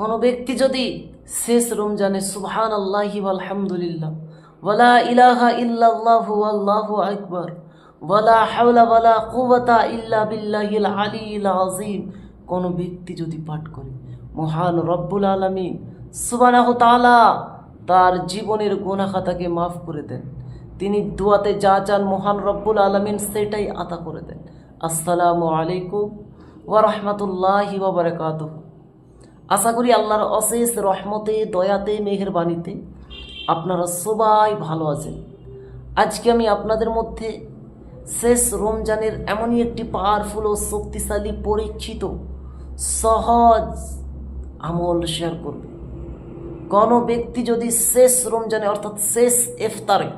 কোনো ব্যক্তি যদি শেষ রমজানে সুবহান আল্লাহি আলহামদুলিল্লাহ ওয়ালা ইলাহা ইল্লাল্লাহু আল্লাহু আকবার, ওয়ালা হাওলা ওয়ালা কুওয়াতা ইল্লা বিল্লাহিল আলিয়্যিল আযীম, কোনো ব্যক্তি যদি পাঠ করে, মহান রব্বুল আলামিন সুবহানাহু তাআলা তার জীবনের গুনাহ খাতাকে মাফ করে দেন। তিনি দুয়াতে যা চান মহান রব্বুল আলামিন সেটাই আতা করে দেন। আসসালামু আলাইকুম ওয়া বারাকাতুহু। আশা করি আল্লাহর অশেষ রহমতে, দয়াতে, মেহেরবানিতে আপনারা সবাই ভালো আছেন। আজকে আমি আপনাদের মধ্যে শেষ রমজানের এমনই একটি পাওয়ারফুল ও শক্তিশালী, পরীক্ষিত, সহজ আমল শেয়ার করব। কোনো ব্যক্তি যদি শেষ রমজানে, অর্থাৎ শেষ এফতারে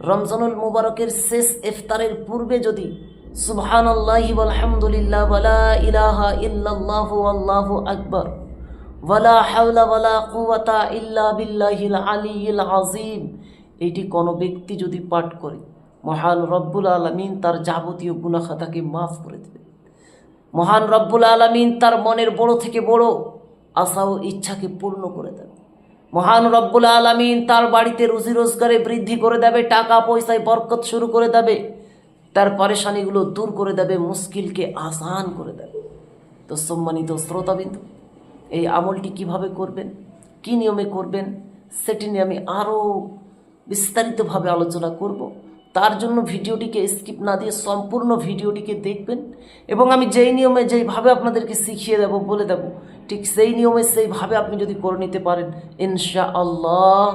রমজানুল মুবারকের শেষ এফতারের পূর্বে যদি সুবহান আল্লাহি আলহামদুলিল্লাহ ইলাহা ইল্লাল্লাহু, আল্লাহু আকবার কুওয়াতা ইল্লা এটি কোনো ব্যক্তি যদি পাঠ করে, মহান রব্বুল আলামিন তার যাবতীয় গুনাহ খাতাকে মাফ করে দেবে। মহান রব্বুল আলামিন তার মনের বড় থেকে বড় আশা ও ইচ্ছাকে পূর্ণ করে দেবে। মহান রব্বুল আলামিন তার বাড়িতে রুজি রোজগারে বৃদ্ধি করে দেবে, টাকা পয়সায় বরকত শুরু করে দেবে, তার পরেশানিগুলো দূর করে দেবে, মুশকিলকে আসান করে দেবে। তো সম্মানিত শ্রোতাবিন্দু এই আমলটি কীভাবে করবেন, কি নিয়মে করবেন, সেটি নিয়ে আমি আরও বিস্তারিতভাবে আলোচনা করব। তার জন্য ভিডিওটিকে স্কিপ না দিয়ে সম্পূর্ণ ভিডিওটিকে দেখবেন এবং আমি যেই নিয়মে যেইভাবে আপনাদেরকে শিখিয়ে দেব, বলে দেব, ঠিক সেই নিয়মে সেইভাবে আপনি যদি করে নিতে পারেন ইনশা আল্লাহ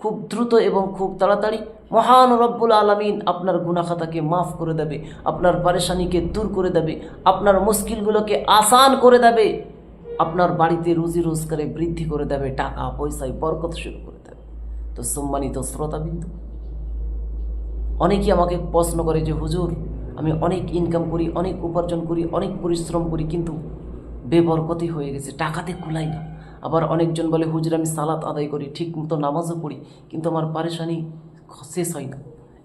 খুব দ্রুত এবং খুব তাড়াতাড়ি মহান রব্বুল আলমিন আপনার গুনাখাতাকে মাফ করে দেবে, আপনার পারেশানিকে দূর করে দেবে, আপনার মুশকিলগুলোকে আসান করে দেবে। আপনার বাড়িতে রুজি রোজগারে বৃদ্ধি করে দেবে, টাকা, পয়সায় বরকত শুরু করে দেবে। তো সম্মানিত শ্রোতাবিন্দু, অনেকেই আমাকে প্রশ্ন করে যে, হুজুর, আমি অনেক ইনকাম করি, অনেক উপার্জন করি, অনেক পরিশ্রম করি, কিন্তু বেবরকতি হয়ে গেছে, টাকাতে কুলাই না। আবার অনেকজন বলে, হুজুর, আমি সালাত আদায় করি, ঠিক মতো নামাজও পড়ি, কিন্তু আমার পারেশানি শেষ হয় না।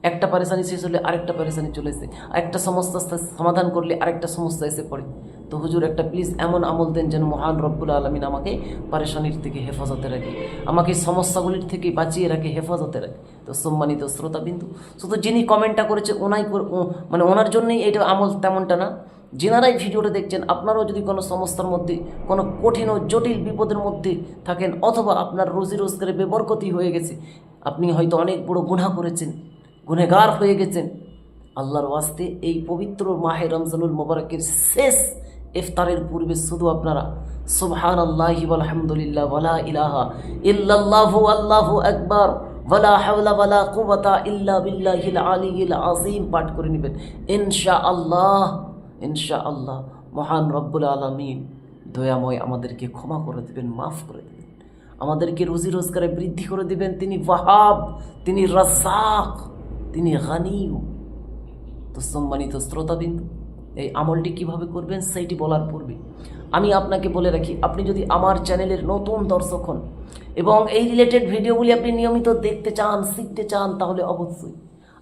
একটা পারেশানি শেষ হলে আরেকটা পারেশানি চলে এসে একটা সমস্যা সমাধান করলে আরেকটা সমস্যা এসে পড়ে। তো হুজুর একটা প্লিজ এমন আমল দেন যেন মহান রব্বুল আলমিন আমাকে পারেশানির থেকে হেফাজতে রাখে। আমাকে সমস্যাগুলির থেকে বাঁচিয়ে রাখে, হেফাজতে রাখে। তো সম্মানিত শ্রোতাবিন্দু, শুধু যিনি কমেন্টটা করেছে ওনাই মানে ওনার জন্যই এটা আমল তেমনটা না। যেনারাই ভিডিওটা দেখছেন, আপনারাও যদি কোনো সমস্যার মধ্যে, কোনো কঠিন ও জটিল বিপদের মধ্যে থাকেন, অথবা আপনার রোজি রোজগারে বেবরকতি হয়ে গেছে, আপনি হয়তো অনেক বড় গুনাহ করেছেন গুনেগার হয়ে গেছেন। আল্লাহর ওয়াস্তে এই পবিত্র মাহে রমজানুল মোবারকের শেষ ইফতারের পূর্বে শুধু আপনারা সুবহান আল্লাহি আলহামদুলিল্লাহ ওয়ালা ইলাহা ইল্লাল্লাহু, আল্লাহু আকবার ওয়ালা হাওলা ওয়ালা কুওয়াতা ইল্লা বিল্লাহিল আলিয়্যিল আযীম পাঠ করে নেবেন। ইনশাআল্লাহ ইনশাআল্লাহ, মহান রব্বুল আলামিন, দয়াময় আমাদেরকে ক্ষমা করে দেবেন, মাফ করে দেবেন। আমাদেরকে রুজি রোজগারে বৃদ্ধি করে দিবেন। তিনি ওয়াহাব, তিনি রাজ্জাক, তিনি গানিউ। তো সম্মানিত শ্রোতাবিন্দু এই আমলটি কীভাবে করবেন সেইটি বলার পূর্বে আমি আপনাকে বলে রাখি, আপনি যদি আমার চ্যানেলের নতুন দর্শক হন এবং এই রিলেটেড ভিডিওগুলি আপনি নিয়মিত দেখতে চান, শিখতে চান, তাহলে অবশ্যই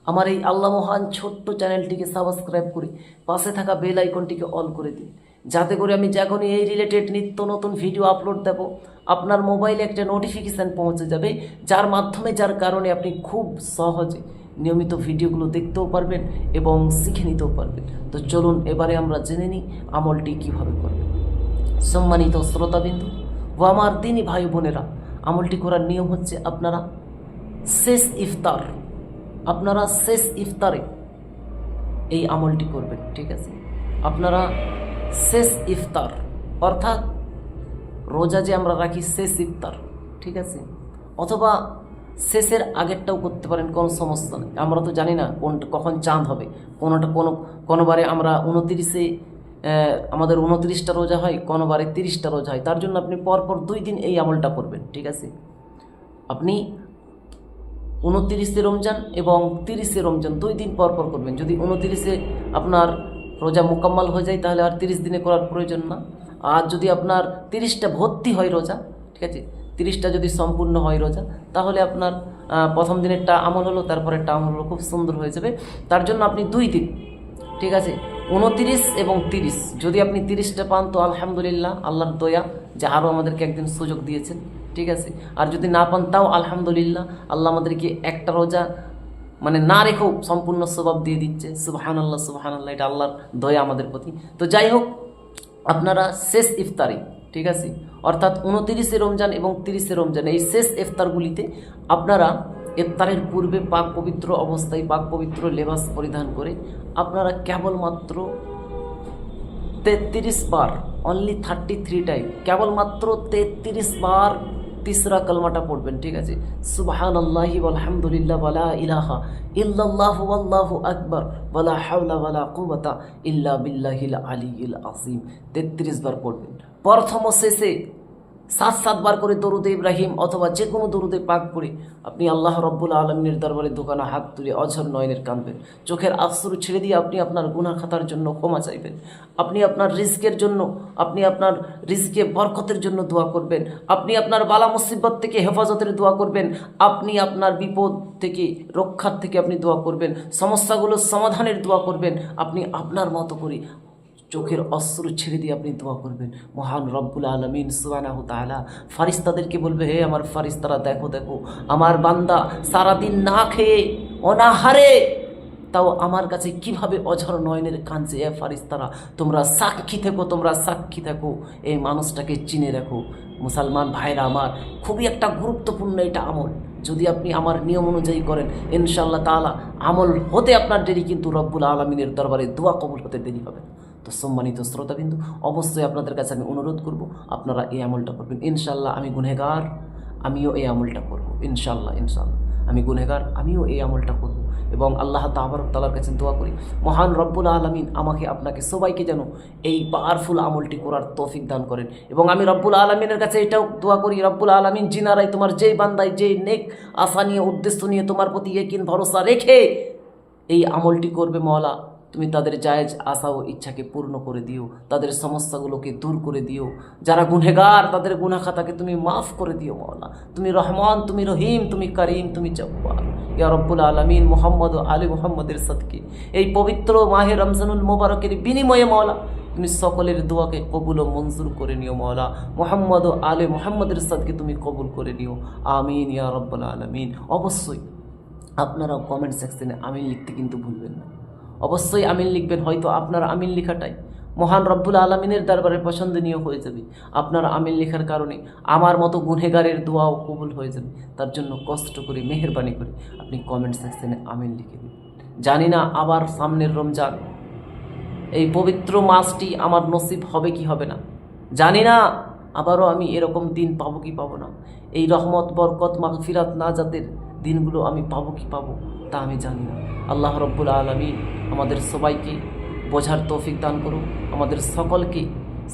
আমার এই আল্লাহ মহান ছোট্ট চ্যানেলটিকে সাবস্ক্রাইব করে পাশে থাকা বেল আইকনটিকে অল করে দিন। যাতে করে আমি যখনই এই রিলেটেড নিত্য নতুন ভিডিও আপলোড দেব, আপনার মোবাইলে একটা নোটিফিকেশান পৌঁছে যাবে, যার মাধ্যমে, যার কারণে আপনি খুব সহজে নিয়মিত ভিডিওগুলো দেখতেও পারবেন এবং শিখে নিতেও পারবেন। তো চলুন এবারে আমরা জেনে নিই আমলটি কীভাবে করবেন। সম্মানিত শ্রোতাবিন্দু, ও আমার দিনই ভাই বোনেরা, আমলটি করার নিয়ম হচ্ছে আপনারা শেষ ইফতার, আপনারা শেষ ইফতারে এই আমলটি করবেন, ঠিক আছে? আপনারা শেষ ইফতার, অর্থাৎ রোজা যে আমরা রাখি শেষ ইফতার, ঠিক আছে? অথবা শেষের আগেরটাও করতে পারেন, কোনো সমস্যা নেই। আমরা তো জানি না কোনটা কখন চাঁদ হবে। কোনোটা কোনো কোনোবারে আমরা উনতিরিশে আমাদের উনতিরিশটা রোজা হয়, কোনোবারে তিরিশটা রোজা হয়। তার জন্য আপনি পরপর দুই দিন এই আমলটা করবেন, ঠিক আছে? আপনি উনতিরিশে রমজান এবং তিরিশে রমজান দুই দিন পর পর করবেন। যদি উনতিরিশে আপনার রোজা মোকাম্মল হয়ে যায়, তাহলে আর তিরিশ দিনে করার প্রয়োজন না। আর যদি আপনার তিরিশটা ভর্তি হয় রোজা, ঠিক আছে? তিরিশটা যদি সম্পূর্ণ হয় রোজা, তাহলে আপনার প্রথম দিনেরটা আমল হলো, তারপরেরটা আমল হলো, খুব সুন্দর হয়ে যাবে। তার জন্য আপনি দুই দিন, ঠিক আছে? উনতিরিশ এবং তিরিশ, যদি আপনি তিরিশটা পান, তো আলহামদুলিল্লাহ, আল্লাহর দয়া, যে আরও আমাদেরকে একদিন সুযোগ দিয়েছেন, ঠিক আছে? আর যদি না পান, তাও আলহামদুলিল্লাহ, আল্লাহ আমাদেরকে একটা রোজা মানে না রেখেও সম্পূর্ণ স্বভাব দিয়ে দিচ্ছে। সুবাহান আল্লাহ সুবাহান আল্লাহ এটা আল্লাহর দয়া আমাদের প্রতি। তো যাই হোক, আপনারা শেষ ইফতারি, ঠিক আছে? অর্থাৎ উনতিরিশে রমজান এবং তিরিশে রমজান, এই শেষ ইফতারগুলিতে আপনারা ইফতারের পূর্বে পাক পবিত্র অবস্থায় পাক পবিত্র লেবাস পরিধান করে আপনারা কেবলমাত্র তেত্রিশ বার অনলি থার্টি থ্রি টাইম কেবলমাত্র তেত্রিশ বার তিসরা কলমাটা পড়বেন, ঠিক আছে? সুবাহান আল্লাহি আলহামদুলিল্লাহ ওয়ালা ইলাহা ইল্লাল্লাহু আল্লাহু আকবার ওয়ালা হাওলা ওয়ালা কুওয়াতা ইল্লা বিল্লাহিল আলিয়্যিল আসিম 33 বার পড়বেন। প্রথম শেষে সাত সাতবার করে দরুদে ইব্রাহিম অথবা যে কোনো দরুদে পাক পড়ে আপনি আল্লাহ রব্বুল আলমিনের দরবারে দোকানে হাত তুলে অঝর নয়নের কাঁদবেন চোখের আশ্রু ছেড়ে দিয়ে আপনি আপনার গুনাহ খাতার জন্য ক্ষমা চাইবেন। আপনি আপনার রিস্কের জন্য, আপনি আপনার রিস্কে বরকতের জন্য দোয়া করবেন। আপনি আপনার বালা মুসিবত থেকে হেফাজতের দোয়া করবেন। আপনি আপনার বিপদ থেকে, রক্ষার থেকে আপনি দোয়া করবেন। সমস্যাগুলোর সমাধানের দোয়া করবেন। আপনি আপনার মতো করে চোখের অশ্রু ছেড়ে দিয়ে আপনি দোয়া করবেন। মহান রব্বুল আলমিন সুবানাহ তালা ফারিস্তাদেরকে বলবে, হে আমার ফারিস্তারা, দেখো দেখো, আমার বান্দা সারাদিন না খেয়ে অনাহারে। তাও আমার কাছে কীভাবে অঝর নয়নের কাঁদছে, এ ফারিস্তারা? তোমরা সাক্ষী থেকো, তোমরা সাক্ষী থেকো। এই মানুষটাকে চিনে রাখো। মুসলমান ভাইরা আমার, খুবই একটা গুরুত্বপূর্ণ এটা আমল। যদি আপনি আমার নিয়ম অনুযায়ী করেন ইনশাল্লাহ তাআলা আমল হতে আপনার দেরি, কিন্তু রব্বুল আলমিনের দরবারে দোয়া কবুল হতে দেরি হবে তো সম্মানিত শ্রোতাবিন্দু, অবশ্যই আপনাদের কাছে আমি অনুরোধ করব, আপনারা এই আমলটা করবেন। ইনশাল্লাহ আমি গুনেগার আমিও এই আমলটা করব। ইনশাল্লাহ ইনশাল্লাহ আমি গুনেগার আমিও এই আমলটা করব। এবং আল্লাহ তাবারক তালার কাছে দোয়া করি, মহান রব্বুল আলমিন আমাকে আপনাকে সবাইকে যেন এই পাওয়ারফুল আমলটি করার তৌফিক দান করেন। এবং আমি রব্বুল আলমিনের কাছে এটাও দোয়া করি, রব্বুল আলমিন জিনারাই তোমার যেই বান্দায় যেই নেক আশা নিয়ে, উদ্দেশ্য নিয়ে তোমার প্রতি একিন ভরসা রেখে এই আমলটি করবে মওলা। তুমি তাদের জায়েজ আশা ও ইচ্ছাকে পূর্ণ করে দিও, তাদের সমস্যাগুলোকে দূর করে দিও। যারা গুনেগার, তাদের গুনা খাতাকে তুমি মাফ করে দিও মওলা তুমি রহমান, তুমি রহিম, তুমি করিম, তুমি জব্বার। ইয়া রব্বুল আলমিন, মোহাম্মদ ও আলী মোহাম্মদের সদকে। এই পবিত্র মাহে রমজানুল মোবারকের বিনিময়ে মওলা তুমি সকলের দোয়াকে কবুল ও মঞ্জুর করে নিও মওলা মোহাম্মদ ও আলে মোহাম্মদের সদকে তুমি কবুল করে নিও। আমিন, ইয়া রব্বুল আলমিন। অবশ্যই আপনারা কমেন্ট সেকশনে আমিন লিখতে কিন্তু ভুলবেন না। অবশ্যই আমিন লিখবেন, হয়তো আপনার আমিন লেখাটাই। মহান রব্বুল আলমিনের দরবারে পছন্দনীয় হয়ে যাবে। আপনার আমিন লেখার কারণে আমার মতো গুনেগারের দোয়াও কবুল হয়ে যাবে। তার জন্য কষ্ট করে, মেহরবানি করে আপনি কমেন্ট সেকশনে আমিন লিখে দিন। জানি না আবার সামনের রমজান। এই পবিত্র মাসটি আমার নসিব হবে কি হবে না? জানি না আবারও আমি এরকম দিন পাবো কি পাবো না। এই রহমত, বরকত, মাগফিরাত না যাদের দিনগুলো আমি পাবো কি পাবো তা আমি জানি না। আল্লাহ রব্বুল আলমী আমাদের সবাইকে বোঝার তৌফিক দান করুন আমাদের সকলকে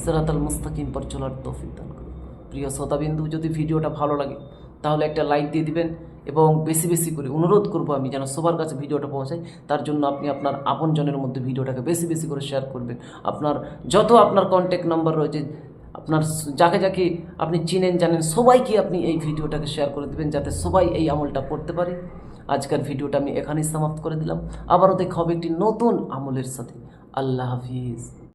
সেরাতাল মুস্তাকিম পর চলার তৌফিক দান করুন প্রিয় শ্রোতাবিন্দু, যদি ভিডিওটা ভালো লাগে, তাহলে একটা লাইক দিয়ে দিবেন এবং বেশি বেশি করে অনুরোধ করব আমি যেন সবার কাছে ভিডিওটা পৌঁছায়। তার জন্য আপনি আপনার আপনজনের মধ্যে ভিডিওটাকে বেশি বেশি করে শেয়ার করবেন। আপনার, যত আপনার কন্ট্যাক্ট নাম্বার রয়েছে আপনার যাকে যাকে আপনি চিনেন, জানেন, সবাইকে আপনি এই ভিডিওটাকে শেয়ার করে দেবেন যাতে সবাই এই আমলটা করতে পারে। আজকের ভিডিওটা আমি এখানেই সমাপ্ত করে দিলাম। আবারও দেখা হবে একটি নতুন আমলের সাথে। আল্লাহ হাফিজ।